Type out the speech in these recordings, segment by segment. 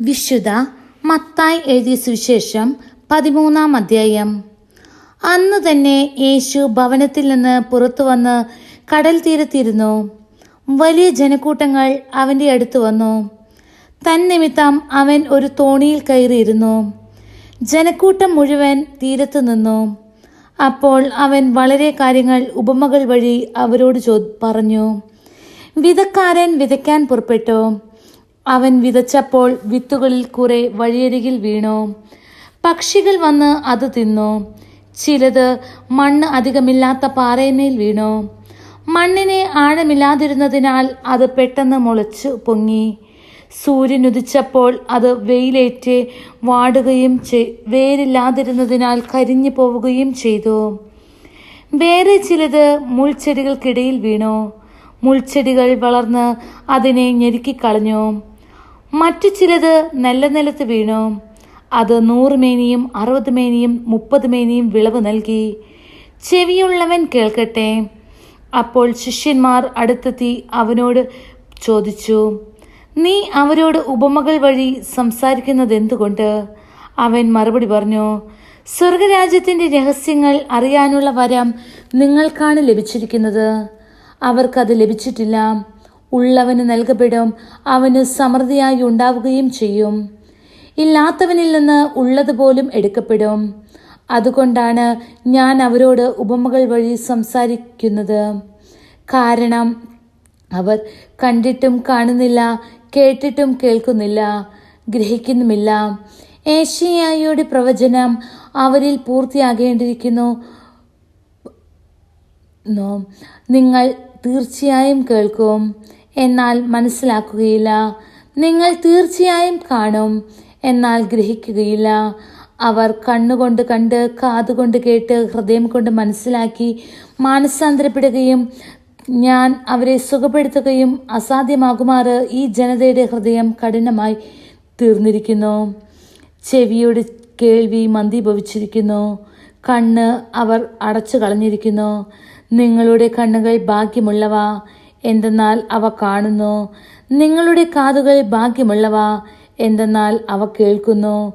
വിശുദ്ധ മത്തായി എഴുതിയ സുവിശേഷം പതിമൂന്നാം അധ്യായം. അന്ന് തന്നെ യേശു ഭവനത്തിൽ നിന്ന് പുറത്തു വന്ന് കടൽ തീരത്തിരുന്നു. വലിയ ജനക്കൂട്ടങ്ങൾ അവന്റെ അടുത്ത് വന്നു. തന്നിമിത്തം അവൻ ഒരു തോണിയിൽ കയറിയിരുന്നു. ജനക്കൂട്ടം മുഴുവൻ തീരത്ത് നിന്നു. അപ്പോൾ അവൻ വളരെ കാര്യങ്ങൾ ഉപമകൾ വഴി അവരോട് ചോ പറഞ്ഞു. വിതക്കാരൻ വിതയ്ക്കാൻ പുറപ്പെട്ടു. അവൻ വിതച്ചപ്പോൾ വിത്തുകളിൽ കുറെ വഴിയരികിൽ വീണു. പക്ഷികൾ വന്ന് അത് തിന്നു. ചിലത് മണ്ണ് അധികമില്ലാത്ത പാറയമേൽ വീണു. മണ്ണിനെ ആഴമില്ലാതിരുന്നതിനാൽ അത് പെട്ടെന്ന് മുളച്ചു പൊങ്ങി. സൂര്യൻ ഉദിച്ചപ്പോൾ അത് വെയിലേറ്റ് വാടുകയും ചെയ് വേരില്ലാതിരുന്നതിനാൽ കരിഞ്ഞു പോവുകയും ചെയ്തു. വേറെ ചിലത് മുൾച്ചെടികൾക്കിടയിൽ വീണു. മുൾച്ചെടികൾ വളർന്ന് അതിനെ ഞെരുക്കിക്കളഞ്ഞു. മറ്റു ചിലത് നല്ല നിലത്ത് വീണു. അത് നൂറ് മേനിയും അറുപത് മേനിയും മുപ്പത് മേനിയും വിളവ് നൽകി. ചെവിയുള്ളവൻ കേൾക്കട്ടെ. അപ്പോൾ ശിഷ്യന്മാർ അടുത്തെത്തി അവനോട് ചോദിച്ചു നീ അവരോട് ഉപമകൾ വഴി സംസാരിക്കുന്നത് എന്തുകൊണ്ട് അവൻ മറുപടി പറഞ്ഞു സ്വർഗരാജ്യത്തിന്റെ രഹസ്യങ്ങൾ അറിയാനുള്ള വരം നിങ്ങൾക്കാണ് ലഭിച്ചിരിക്കുന്നത്. അവർക്കത് ലഭിച്ചിട്ടില്ല. ഉള്ളവന് നൽകപ്പെടും. അവന് സമൃദ്ധിയായി ഉണ്ടാവുകയും ചെയ്യും. ഇല്ലാത്തവനിൽ നിന്ന് ഉള്ളതുപോലും എടുക്കപ്പെടും. അതുകൊണ്ടാണ് ഞാൻ അവരോട് ഉപമകൾ വഴി സംസാരിക്കുന്നത്. കാരണം അവർ കണ്ടിട്ടും കാണുന്നില്ല കേട്ടിട്ടും കേൾക്കുന്നില്ല ഗ്രഹിക്കുന്നുമില്ല. ഏഷ്യായുടെ പ്രവചനം അവരിൽ പൂർത്തിയാകേണ്ടിയിരിക്കുന്നു. നിങ്ങൾ തീർച്ചയായും കേൾക്കും. എന്നാൽ മനസ്സിലാക്കുകയില്ല. നിങ്ങൾ തീർച്ചയായും കാണും. എന്നാൽ ഗ്രഹിക്കുകയില്ല. അവർ കണ്ണുകൊണ്ട് കണ്ട് കാതുകൊണ്ട് കേട്ട് ഹൃദയം കൊണ്ട് മനസ്സിലാക്കി മാനസാന്തരപ്പെടുകയും ഞാൻ അവരെ സുഖപ്പെടുത്തുകയും അസാധ്യമാകുമാറ് ഈ ജനതയുടെ ഹൃദയം കഠിനമായി തീർന്നിരിക്കുന്നു. ചെവിയുടെ കേൾവി മന്ദീഭവിച്ചിരിക്കുന്നു. കണ്ണ് അവർ അടച്ചു കളഞ്ഞിരിക്കുന്നു നിങ്ങളുടെ കണ്ണുകൾ ഭാഗ്യമുള്ളവ. എന്തെന്നാൽ അവ കാണുന്നു. നിങ്ങളുടെ കാതുകൾ ഭാഗ്യമുള്ളവ. എന്തെന്നാൽ അവ കേൾക്കുന്നു.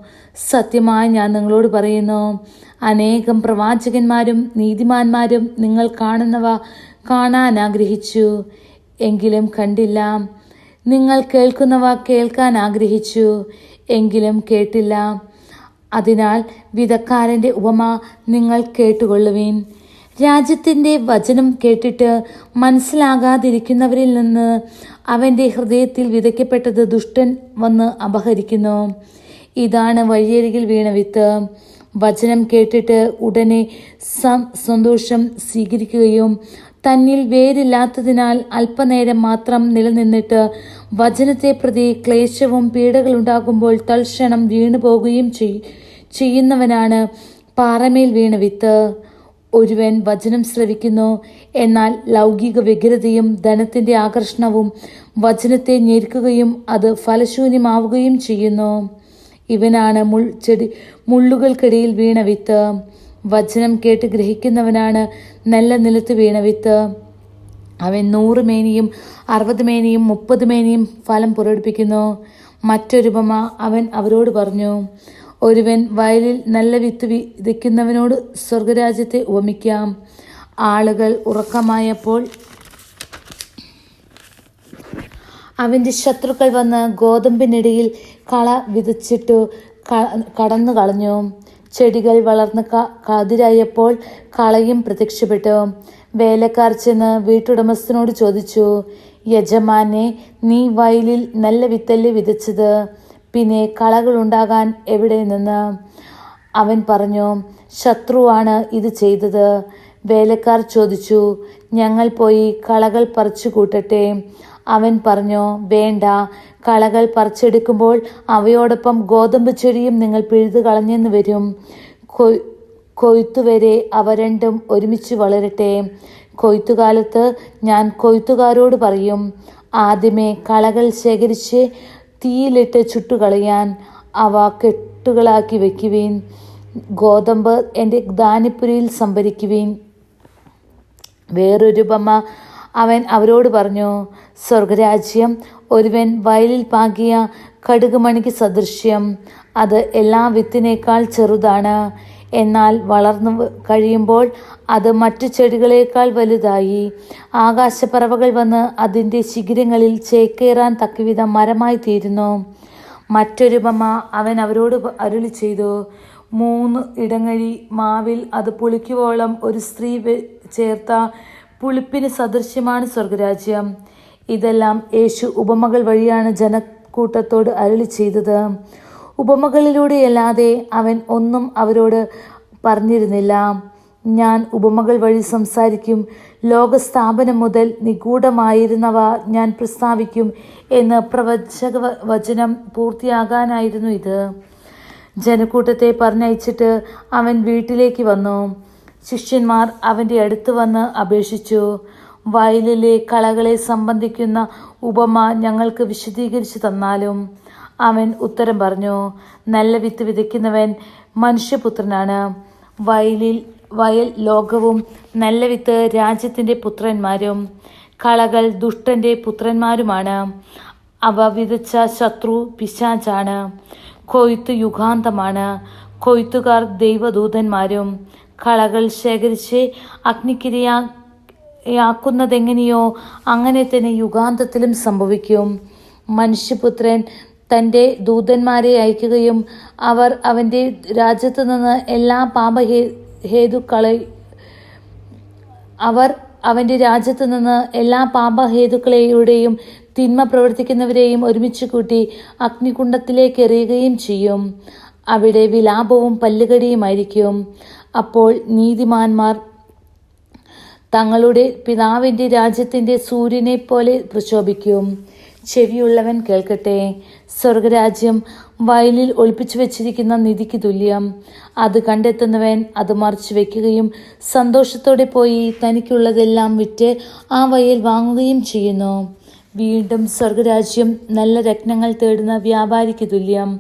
സത്യമായി ഞാൻ നിങ്ങളോട് പറയുന്നു അനേകം പ്രവാചകന്മാരും നീതിമാന്മാരും നിങ്ങൾ കാണുന്നവ കാണാൻ ആഗ്രഹിച്ചു എങ്കിലും കണ്ടില്ല. നിങ്ങൾ കേൾക്കുന്നവ കേൾക്കാൻ ആഗ്രഹിച്ചു എങ്കിലും കേട്ടില്ല. അതിനാൽ വിധക്കാരന്റെ ഉപമ നിങ്ങൾ കേട്ടുകൊള്ളുവീൻ. രാജ്യത്തിന്റെ വചനം കേട്ടിട്ട് മനസ്സിലാകാതിരിക്കുന്നവരിൽ നിന്ന് അവന്റെ ഹൃദയത്തിൽ വിതയ്ക്കപ്പെട്ടത് ദുഷ്ടൻ വന്ന് അപഹരിക്കുന്നു. ഇതാണ് വഴിയരികിൽ വീണ വിത്ത്. വചനം കേട്ടിട്ട് ഉടനെ സന്തോഷം സ്വീകരിക്കുകയും തന്നിൽ വേരില്ലാത്തതിനാൽ അല്പനേരം മാത്രം നിലനിന്നിട്ട് വചനത്തെ പ്രതി ക്ലേശവും പീഡകളുണ്ടാകുമ്പോൾ തൽക്ഷണം വീണു പോകുകയും ചെയ്യുന്നവനാണ് പാറമേൽ വീണ വിത്ത്. ഒരുവൻ വചനം ശ്രവിക്കുന്നു. എന്നാൽ ലൗകിക വ്യഗ്രതയും ധനത്തിന്റെ ആകർഷണവും വചനത്തെ ഞെരുക്കുകയും അത് ഫലശൂന്യമാവുകയും ചെയ്യുന്നു. ഇവനാണ് മുൾ ചെടി മുള്ളുകൾക്കിടയിൽ വീണ വിത്ത്. വചനം കേട്ട് ഗ്രഹിക്കുന്നവനാണ് നല്ല നിലത്ത് വീണ വിത്ത്. അവൻ നൂറ് മേനിയും അറുപത് മേനിയും മുപ്പത് മേനിയും ഫലം പുറപ്പെടുപ്പിക്കുന്നു. മറ്റൊരുപമ അവൻ അവരോട് പറഞ്ഞു ഒരുവൻ വയലിൽ നല്ല വിത്ത് വിതയ്ക്കുന്നവനോട് സ്വർഗരാജ്യത്തെ ഉപമിക്കാം. ആളുകൾ ഉറക്കമായപ്പോൾ അവന്റെ ശത്രുക്കൾ വന്ന് ഗോതമ്പിനിടയിൽ കള വിതച്ചിട്ടു കടന്നു കളഞ്ഞു. ചെടികൾ വളർന്ന് കതിരായപ്പോൾ കളയും പ്രത്യക്ഷപ്പെട്ടു. വേലക്കാർ ചെന്ന് വീട്ടുടമസ്ഥനോട് ചോദിച്ചു യജമാനെ നീ വയലിൽ നല്ല വിത്തല്ലേ വിതച്ചത്? പിന്നെ കളകളുണ്ടാകാൻ എവിടെ നിന്ന്? അവൻ പറഞ്ഞു ശത്രുവാണ് ഇത് ചെയ്തത്. വേലക്കാർ ചോദിച്ചു ഞങ്ങൾ പോയി കളകൾ പറിച്ചു കൂട്ടട്ടെ. അവൻ പറഞ്ഞു വേണ്ട കളകൾ പറിച്ചെടുക്കുമ്പോൾ അവയോടൊപ്പം ഗോതമ്പ് ചെടിയും നിങ്ങൾ പിഴുതു കളഞ്ഞെന്ന് വരും. കൊയ്ത്തുവരെ അവ രണ്ടും ഒരുമിച്ച് വളരട്ടെ. കൊയ്ത്തുകാലത്ത് ഞാൻ കൊയ്ത്തുകാരോട് പറയും ആദ്യമേ കളകൾ ശേഖരിച്ച് തീയിലിട്ട് ചുട്ടുകളയാൻ അവ കെട്ടുകളാക്കി വയ്ക്കുവീൻ. ഗോതമ്പ് എന്റെ ദാനിപ്പുരിയിൽ സംഭരിക്കുവീൻ. വേറൊരു ബമ്മ അവൻ അവരോട് പറഞ്ഞു സ്വർഗരാജ്യം ഒരുവൻ വയലിൽ പാകിയ കടുകുമണിക്ക് സദൃശ്യം. അത് എല്ലാ വിത്തിനേക്കാൾ ചെറുതാണ്. എന്നാൽ വളർന്നു കഴിയുമ്പോൾ അത് മറ്റു ചെടികളേക്കാൾ വലുതായി. ആകാശപ്പറവകൾ വന്ന് അതിന്റെ ശിഖിരങ്ങളിൽ ചേക്കേറാൻ തക്കവിധം മരമായി തീരുന്നു. മറ്റൊരു ബമ അവൻ അവരോട് അരുളി ചെയ്തു. മൂന്ന് ഇടങ്ങഴി മാവിൽ അത് പുളിക്കുവോളം ഒരു സ്ത്രീ ചേർത്ത പുളിപ്പിന് സദൃശ്യമാണ് സ്വർഗരാജ്യം. ഇതെല്ലാം യേശു ഉപമകൾ വഴിയാണ് ജനക്കൂട്ടത്തോട് അരുളി ചെയ്തത്. ഉപമകളിലൂടെയല്ലാതെ അവൻ ഒന്നും അവരോട് പറഞ്ഞിരുന്നില്ല. ഞാൻ ഉപമകൾ വഴി സംസാരിക്കും. ലോകസ്ഥാപനം മുതൽ നിഗൂഢമായിരുന്നവ ഞാൻ പ്രസ്താവിക്കും എന്ന് പ്രവചക വചനം പൂർത്തിയാകാനായിരുന്നു ഇത്. ജനക്കൂട്ടത്തെ പറഞ്ഞയച്ചിട്ട് അവൻ വീട്ടിലേക്ക് വന്നു. ശിഷ്യന്മാർ അവന്റെ അടുത്ത് വന്ന് അപേക്ഷിച്ചു. വയലിലെ കളകളെ സംബന്ധിക്കുന്ന ഉപമ ഞങ്ങൾക്ക് വിശദീകരിച്ചു തന്നാലും അവൻ ഉത്തരം പറഞ്ഞു നല്ല വിത്ത് വിതയ്ക്കുന്നവൻ മനുഷ്യപുത്രനാണ്. വയലിൽ വയൽ ലോകവും നല്ല വിത്ത് രാജ്യത്തിന്റെ പുത്രന്മാരും കളകൾ ദുഷ്ടന്റെ പുത്രന്മാരുമാണ്. അവ വിതച്ച ശത്രു പിശാചാണ്. കൊയ്ത്ത് യുഗാന്തമാണ്. കൊയ്ത്തുകാർ ദൈവദൂതന്മാരും കളകൾ ശേഖരിച്ച് അഗ്നിക്കിരയാക്കുന്നതെങ്ങനെയോ അങ്ങനെ തന്നെ യുഗാന്തത്തിലും സംഭവിക്കും. മനുഷ്യപുത്രൻ തന്റെ ദൂതന്മാരെ അയക്കുകയും അവർ അവന്റെ രാജ്യത്തു നിന്ന് എല്ലാ പാപഹേ ഹേതുക്കളെ അവർ അവന്റെ രാജ്യത്തു നിന്ന് എല്ലാ പാപഹേതുക്കളെയുടെയും തിന്മ പ്രവർത്തിക്കുന്നവരെയും ഒരുമിച്ച് കൂട്ടി അഗ്നികുണ്ഡത്തിലേക്ക് എറിയുകയും ചെയ്യും. അവിടെ വിലാപവും പല്ലുകടിയുമായിരിക്കും അപ്പോൾ നീതിമാന്മാർ തങ്ങളുടെ പിതാവിന്റെ രാജ്യത്തിന്റെ സൂര്യനെ പോലെ പ്രശോഭിക്കും ചെവിയുള്ളവൻ കേൾക്കട്ടെ. സ്വർഗരാജ്യം വയലിൽ ഒളിപ്പിച്ചു വെച്ചിരിക്കുന്ന നിധിക്ക് തുല്യം. അത് കണ്ടെത്തുന്നവൻ അത് മറിച്ചു വെക്കുകയും സന്തോഷത്തോടെ പോയി തനിക്കുള്ളതെല്ലാം വിറ്റ് ആ വയൽ വാങ്ങുകയും ചെയ്യുന്നു. വീണ്ടും സ്വർഗരാജ്യം നല്ല രത്നങ്ങൾ തേടുന്ന വ്യാപാരിക്ക് തുല്യം.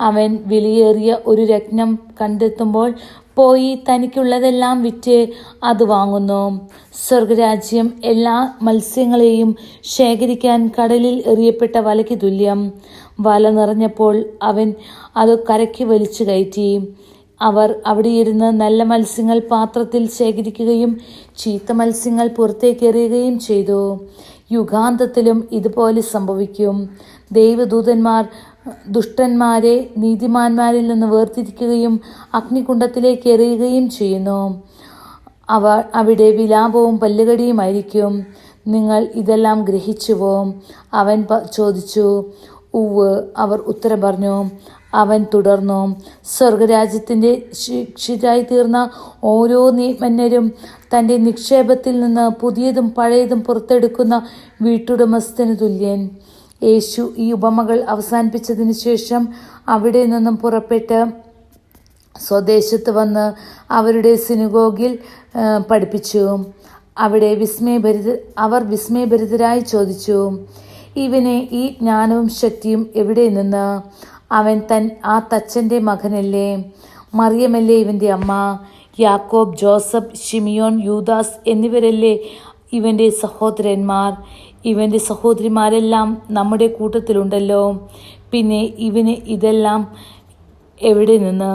അവൻ വിലയേറിയ ഒരു രത്നം കണ്ടെത്തുമ്പോൾ പോയി തനിക്കുള്ളതെല്ലാം വിറ്റ് അത് വാങ്ങുന്നു. സ്വർഗരാജ്യം എല്ലാ മത്സ്യങ്ങളെയും ശേഖരിക്കാൻ കടലിൽ എറിയപ്പെട്ട വലയ്ക്ക് തുല്യം. വല നിറഞ്ഞപ്പോൾ അവൻ അത് കരയ്ക്ക് വലിച്ചു കയറ്റി. അവർ അവിടെയിരുന്ന് നല്ല മത്സ്യങ്ങൾ പാത്രത്തിൽ ശേഖരിക്കുകയും ചീത്ത മത്സ്യങ്ങൾ പുറത്തേക്ക് എറിയുകയും ചെയ്തു. യുഗാന്തത്തിലും ഇതുപോലെ സംഭവിക്കും. ദൈവദൂതന്മാർ ദുഷ്ടന്മാരെ നീതിമാന്മാരിൽ നിന്ന് വേർതിരിക്കുകയും അഗ്നികുണ്ടത്തിലേക്ക് എറിയുകയും ചെയ്യുന്നു. അവ അവിടെ വിലാപവും പല്ലുകടിയുമായിരിക്കും നിങ്ങൾ ഇതെല്ലാം ഗ്രഹിച്ചുവോ? അവൻ ചോദിച്ചു. ഉവ് അവർ ഉത്തരം പറഞ്ഞു. അവൻ തുടർന്നു. സ്വർഗരാജ്യത്തിന്റെ ശിക്ഷിതായി തീർന്ന ഓരോ നിയമന്യരും തന്റെ നിക്ഷേപത്തിൽ നിന്ന് പുതിയതും പഴയതും പുറത്തെടുക്കുന്ന വീട്ടുടമസ്ഥന് തുല്യൻ. യേശു ഈ ഉപമകൾ അവസാനിപ്പിച്ചതിന് ശേഷം അവിടെ നിന്നും പുറപ്പെട്ട് സ്വദേശത്ത് വന്ന് അവരുടെ സിനുഗോഗിൽ പഠിപ്പിച്ചു. അവിടെ വിസ്മയഭരിത അവർ വിസ്മയഭരിതരായി ചോദിച്ചു ഇവനെ ഈ ജ്ഞാനവും ശക്തിയും എവിടെ നിന്ന്? അവൻ തൻ ആ തച്ചന്റെ മകനല്ലേ? മറിയമല്ലേ ഇവന്റെ അമ്മ? യാക്കോബ് ജോസഫ് ഷിമിയോൻ യൂദാസ് എന്നിവരല്ലേ ഇവന്റെ സഹോദരന്മാർ ഇവന്റെ സഹോദരിമാരെല്ലാം നമ്മുടെ കൂട്ടത്തിലുണ്ടല്ലോ. പിന്നെ ഇവന് ഇതെല്ലാം എവിടെ നിന്ന്?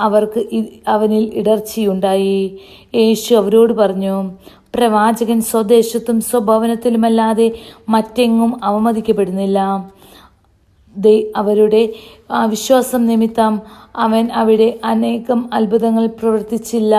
അവർക്ക് അവനിൽ ഇടർച്ചയുണ്ടായി. യേശു അവരോട് പറഞ്ഞു പ്രവാചകൻ സ്വദേശത്തും സ്വഭവനത്തിലുമല്ലാതെ മറ്റെങ്ങും അവമതിക്കപ്പെടുന്നില്ല. അവരുടെ വിശ്വാസം നിമിത്തം അവൻ അവിടെ അനേകം അത്ഭുതങ്ങൾ പ്രവർത്തിച്ചില്ല.